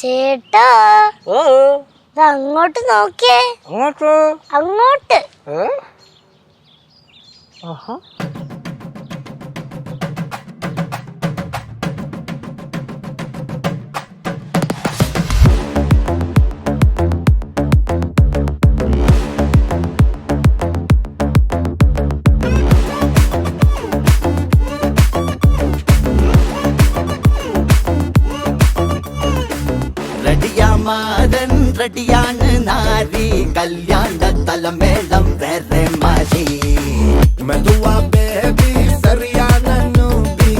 ചേട്ടാ. ഓ. അങ്ങോട്ട് നോക്കിയേ. അങ്ങോട്ട്? അങ്ങോട്ട്? ആഹാ. റെഡിയാമാരൻ റെഡിയാണ് നാരി. കല്യാണ തലമേളം വേറെ മാറി. മെതുവാ ബേബി നൂബി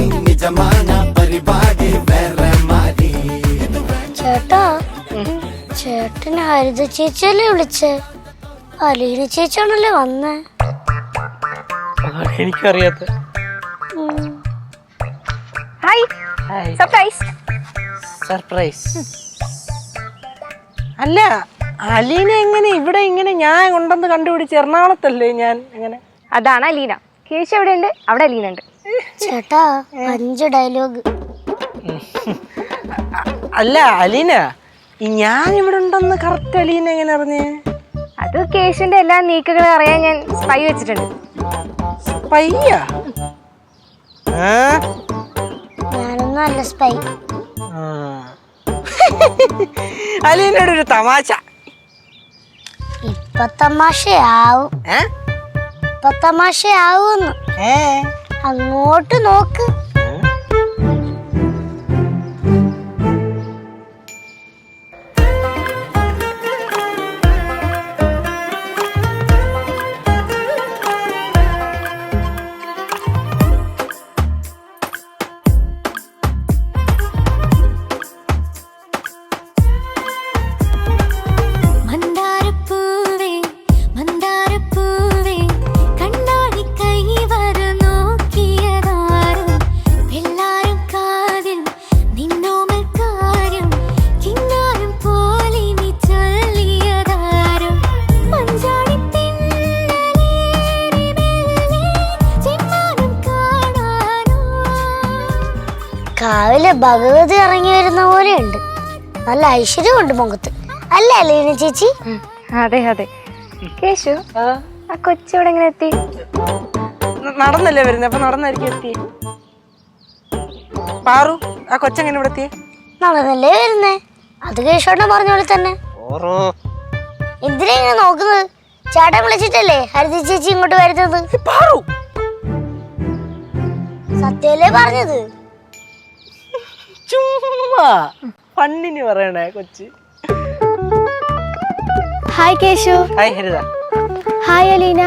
പരിപാടി വേറെ മാറി. ചേട്ടാ ചേട്ടന് ഹരിത ചേച്ചിയല്ലേ വിളിച്ചേ? അലീന ചേച്ചിയാണല്ലേ വന്നേ? എനിക്കറിയാത്ത ഹായ് സർപ്രൈസ് സർപ്രൈസ് അല്ല അലീന എങ്ങനെ? ഇവിടെ ഇങ്ങനെ ഞാൻ ഉണ്ടെന്ന് കണ്ടുപിടിച്ച് എറണാകുളത്തല്ലേ ഞാൻ എങ്ങനെ അതാണ് അലീന. കേശു എവിടെ ഉണ്ട് അവിടെ അലീന ഉണ്ട് ചേട്ടാ അഞ്ച് ഡയലോഗ് അല്ല അലീന ഈ ഞാൻ ഇവിടെ ഉണ്ടെന്ന് കറക്റ്റ് അലീന എങ്ങനെ അറിഞ്ഞേ? അത് കേശുവിന്റെ എല്ലാ നീക്കങ്ങളും അറിയാൻ ഞാൻ സ്പൈ വെച്ചിട്ടുണ്ട്. സ്പൈയാ? ഞാനൊന്നും അല്ല സ്പൈ അലീനയുടെ ഒരു തമാശ ഇപ്പൊ തമാശയാവും? ഇപ്പൊ തമാശയാവുന്നു? അങ്ങോട്ട് നോക്ക് കാവിലെ ഭഗവതി ഇറങ്ങി വരുന്ന പോലെ ഉണ്ട് നല്ല ഐശ്വര്യമുണ്ട് മുഖത്ത്. അല്ലേ അലീന ചേച്ചി? അതെ അതെ. കേശു ആ, കൊച്ചു കൊച്ചിവിടെ എങ്ങനെ എത്തി? നടന്നല്ലേ വരുന്നത് അപ്പൊ നടന്നായിരിക്കും എത്തി. പാറു ആ കൊച്ചെങ്ങനെ ഇവിടെ എത്തി? നടന്നല്ലേ വരുന്നേ? അത് കേശോട്ടൻ പറഞ്ഞ പോലെ തന്നെ. എന്തിനാ ഇങ്ങനെ നോക്കുന്നത്? ചേട്ടൻ വിളിച്ചിട്ടല്ലേ ഹരിത ചേച്ചി ഇങ്ങോട്ട് വരുന്നത്? പാറു. സത്യല്ലേ പറഞ്ഞത്? ചുമ്മാ. പണ്ണിന് പറയണേ Kochi. Hi Keshu. Hi Haritha. Hi Aleena.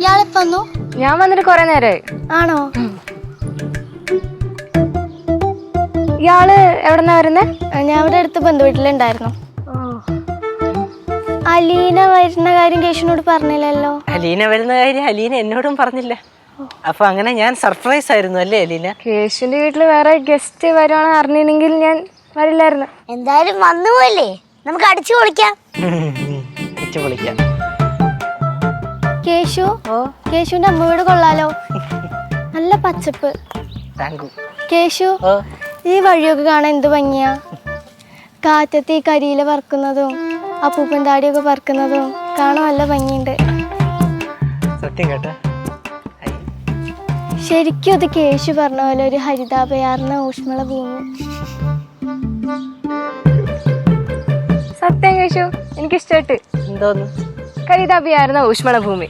ഇയാളെപ്പോ വന്നു? ഞാൻ വന്നിട്ട് കൊറേ നേരമായി ആണോ? ഇയാൾ എവിടെന്നാ വരുന്നേ? ഞാൻ ഇവിടെ അടുത്ത് ബന്ധുവീട്ടിലുണ്ടായിരുന്നു. അലീന വരുന്ന കാര്യം കേശുനോട് പറഞ്ഞില്ലല്ലോ. അലീന വരുന്ന കാര്യം അലീന എന്നോടും പറഞ്ഞില്ല. അപ്പൊ അങ്ങനെ ഞാൻ സർപ്രൈസ് ആയിരുന്നു അല്ലേ ലീല? കേശുവിന്റെ വീട്ടിൽ വേറെ ഗസ്റ്റ് വരുവാണെന്ന് അറിഞ്ഞിരുന്നെങ്കിൽ ഞാൻ വരില്ലായിരുന്നു. എന്തായാലും വന്നു പോയില്ലേ നമുക്ക് അടിച്ചു പൊളിക്കാം. അടിച്ചു പൊളിക്കാം. കേശു കേശുവിന്റെ അമ്മ വീട് കൊള്ളാലോ. നല്ല പച്ചപ്പ്. താങ്ക് കേശു ഓ. ഈ വഴിയൊക്കെ കാണാൻ എന്ത് ഭംഗിയാ? കാറ്റത്ത് ഈ കരിയില പറക്കുന്നതും അപ്പൂപ്പൻ താടിയൊക്കെ പറക്കുന്നതും കാണാൻ നല്ല ഭംഗിയുണ്ട്. സത്യം കേട്ടോ. ശരിക്കും അത് കേശു പറഞ്ഞ പോലെ ഒരു ഹരിതാപയാർന്ന ഊഷ്മള ഭൂമി. സത്യം കേശു എനിക്കിഷ്ടമായിട്ട് എന്തോന്ന്? കരിതാപിയായിരുന്ന ഊഷ്മള ഭൂമി.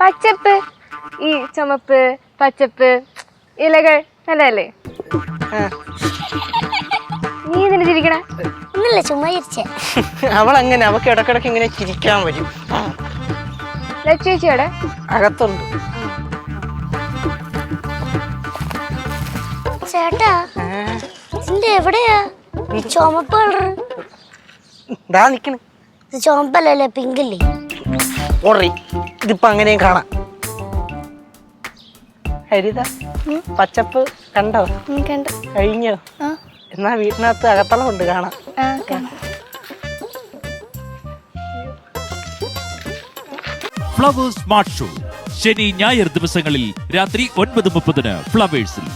പച്ചപ്പ് ഈ ചുമപ്പ് പച്ചപ്പ് ഇലകൾ നല്ലതല്ലേ? ആ. നീ ഇതിന് ചിരിക്കണ? ഒന്നുമില്ല ചുമ്മാ അവൾ അങ്ങനെ അവക്ക് ഇടക്കിടക്ക് ഇങ്ങനെ ചിരിക്കാൻ വരും. ലച്ചുവേച്ചിയോടെ അകത്തുണ്ട്. ചേട്ടാ. ഇതിന്റെ എവിടെയാ? ഈ ചുമപ്പ് കളർ ദാ നിക്കണ്. ഇത് ചുമപ്പല്ലല്ലേ പിങ്കല്ലേ? ഓറി ഇതിപ്പോ അങ്ങനെയും കാണാം. ഹരിത പച്ചപ്പ് കണ്ടോ? കണ്ടോ. കഴിഞ്ഞോ? ആ. എന്നാ വീട്ടിനകത്ത് അകത്തളം ഉണ്ട് കാണാം. ഫ്ലവേഴ്സ് സ്മാർട്ട് ഷോ ശനി ഞായർ ദിവസങ്ങളിൽ രാത്രി ഒൻപത് മുപ്പതിന് ഫ്ലവേഴ്സിൽ